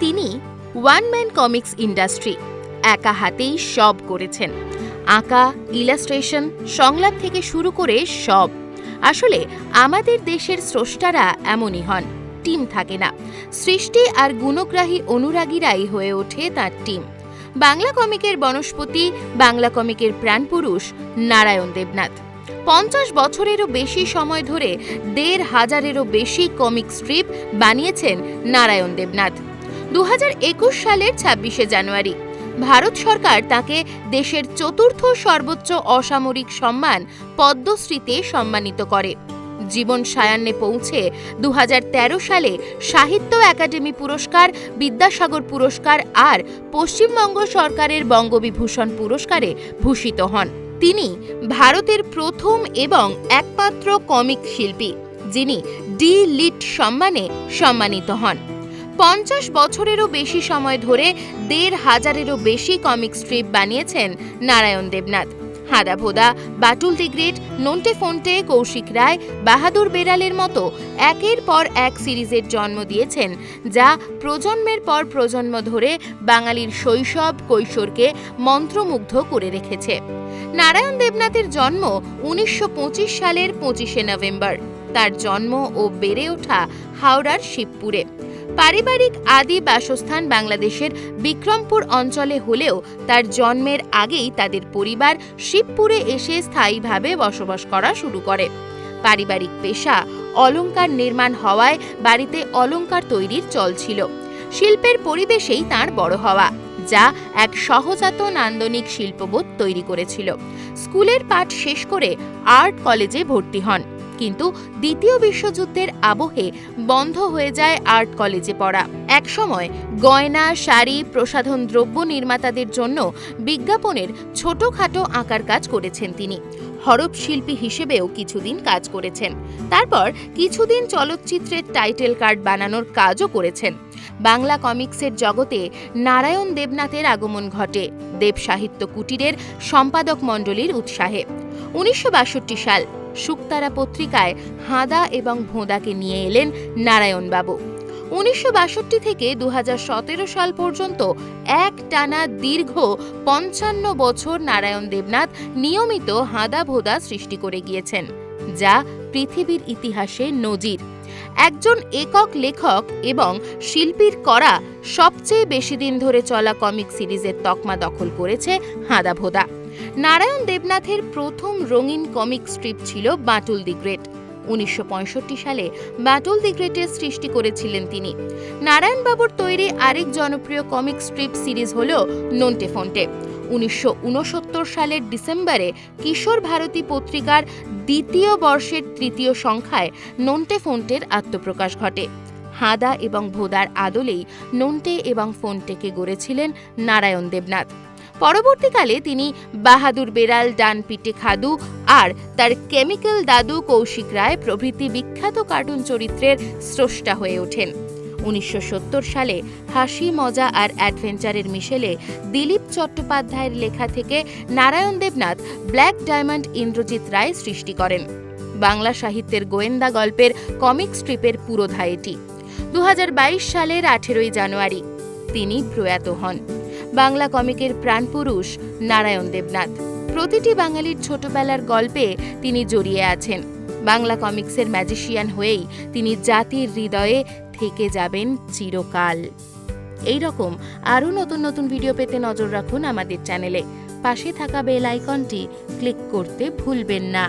তিনি one man comics industry একা হাতেই সব করেছেন। আঁকা, ইলাস্ট্রেশন, সংলাপ থেকে শুরু করে সব। আসলে আমাদের দেশের স্রষ্টারা এমনই হন, টিম থাকে না। সৃষ্টি আর গুণগ্রাহী অনুরাগীরাই হয়ে ওঠে তার টিম। বাংলা কমিকের বনস্পতি, বাংলা কমিকের প্রাণপুরুষ নারায়ণ দেবনাথ। পঞ্চাশ বছরেরও বেশি সময় ধরে দেড় হাজারেরও বেশি কমিক স্ট্রিপ বানিয়েছেন নারায়ণ দেবনাথ। দু সালের ছাব্বিশে জানুয়ারি। ভারত সরকার তাকে দেশের চতুর্থ সর্বোচ্চ অসামরিক সম্মান পদ্মশ্রীতে সম্মানিত করে। জীবন সায়ান্নে পৌঁছে দু হাজার তেরো সালে সাহিত্য একাডেমি পুরস্কার, বিদ্যাসাগর পুরস্কার আর পশ্চিমবঙ্গ সরকারের বঙ্গবিভূষণ পুরস্কারে ভূষিত হন। তিনি ভারতের প্রথম এবং একমাত্র কমিক শিল্পী, যিনি ডি লিট সম্মানে সম্মানিত হন। পঞ্চাশ বছরেরও বেশি সময় ধরে দেড় হাজারেরও বেশি কমিক স্ট্রিপ বানিয়েছেন নারায়ণ দেবনাথ। হাদা ভোদা, বাটুল দি গ্রেট নন্টে ফন্টে, কৌশিক রায়, বাহাদুর বেড়ালের মতো একের পর এক সিরিজের জন্ম দিয়েছেন, যা প্রজন্মের পর প্রজন্ম ধরে বাঙালির শৈশব, কৈশোরকে মন্ত্রমুগ্ধ করে রেখেছে। নারায়ণ দেবনাথের জন্ম উনিশশো পঁচিশ সালের পঁচিশে নভেম্বর। তার জন্ম ও বেড়ে ওঠা হাওড়ার শিবপুরে। পারিবারিক আদি বাসস্থান বাংলাদেশের বিক্রমপুর অঞ্চলে হলেও তার জন্মের আগেই তাদের পরিবার শিবপুরে এসে স্থায়ীভাবে বসবাস করা শুরু করে। পারিবারিক পেশা অলঙ্কার নির্মাণ হওয়ায় বাড়িতে অলঙ্কার তৈরির চল ছিল। শিল্পের পরিবেশেই তার বড় হওয়া, যা এক সহজাত নান্দনিক শিল্পবোধ তৈরি করেছিল। স্কুলের পাঠ শেষ করে আর্ট কলেজে ভর্তি হন। কিন্তু দ্বিতীয় বিশ্বযুদ্ধের আবহে বন্ধ হয়ে যায় আর্ট কলেজে পড়া। একসময় গয়না, শাড়ি, প্রসাধন দ্রব্য নির্মাতাদের জন্য বিজ্ঞাপনের ছোটখাটো আঁকার কাজ করেছেন তিনি। হরপ শিল্পী হিসেবেও কিছুদিন কাজ করেছেন। তারপর কিছুদিন চলচ্চিত্রের টাইটেল কার্ড বানানোর কাজও করেছেন। বাংলা কমিক্সের জগতে নারায়ণ দেবনাথের আগমন ঘটে, দেব সাহিত্য কুটিরের সম্পাদক মণ্ডলীর উৎসাহে। উনিশশো বাষট্টি সাল শুকতারা পত্রিকায় হাঁদা এবং ভোঁদাকে নিয়ে এলেন নারায়ণবাবু। উনিশশো বাষট্টি থেকে দু হাজার সতেরো সাল পর্যন্ত এক টানা দীর্ঘ পঞ্চান্ন বছর নারায়ণ দেবনাথ নিয়মিত হাদা ভোদা সৃষ্টি করে গিয়েছেন, যা পৃথিবীর ইতিহাসে নজির। একজন একক লেখক এবং শিল্পীর করা সবচেয়ে বেশি দিন ধরে চলা কমিক সিরিজের তকমা দখল করেছে হাদা ভোদা। নারায়ণ দেবনাথের প্রথম রঙিন কমিক স্ট্রিপ ছিল বাটুল দি গ্রেট। উনিশশো পঁয়ষট্টি সালে বাটুল দি গ্রেটের সৃষ্টি করেছিলেন তিনি। নারায়ণবাবুর তৈরি আরেক জনপ্রিয় কমিক স্ট্রিপ সিরিজ হল নন্টে ফন্টে। উনিশশো উনসত্তর সালের ডিসেম্বরে কিশোর ভারতী পত্রিকার দ্বিতীয় বর্ষের তৃতীয় সংখ্যায় নন্টে ফন্টের আত্মপ্রকাশ ঘটে। হাদা এবং ভোদার আদলেই নন্টে এবং ফোনটেকে গড়েছিলেন নারায়ণ দেবনাথ। পরবর্তীকালে তিনি বাহাদুর বেড়াল ডান পিটে খাদু আর তার কেমিক্যাল দাদু কৌশিক রায় প্রভৃতি বিখ্যাত কার্টুন চরিত্রের স্রষ্টা হয়ে ওঠেন। উনিশশো সত্তর সালে হাসি, মজা আর অ্যাডভেঞ্চারের মিশেলে দিলীপ চট্টোপাধ্যায়ের লেখা থেকে নারায়ণ দেবনাথ ব্ল্যাক ডায়মন্ড ইন্দ্রজিৎ রায় সৃষ্টি করেন। বাংলা সাহিত্যের গোয়েন্দা গল্পের কমিক স্ট্রিপের পুরোধা এটি। দু হাজার বাইশ সালের আঠেরোই জানুয়ারি তিনি প্রয়াত হন। বাংলা কমিকের প্রাণপুরুষ নারায়ণ দেবনাথ। প্রতিটি বাঙালির ছোটবেলার গল্পে তিনি জড়িয়ে আছেন। বাংলা কমিক্সের ম্যাজিশিয়ান হয়েই তিনি জাতির হৃদয়ে থেকে যাবেন চিরকাল। এই রকম আরও নতুন নতুন ভিডিও পেতে নজর রাখুন আমাদের চ্যানেলে। পাশে থাকা বেল আইকনটি ক্লিক করতে ভুলবেন না।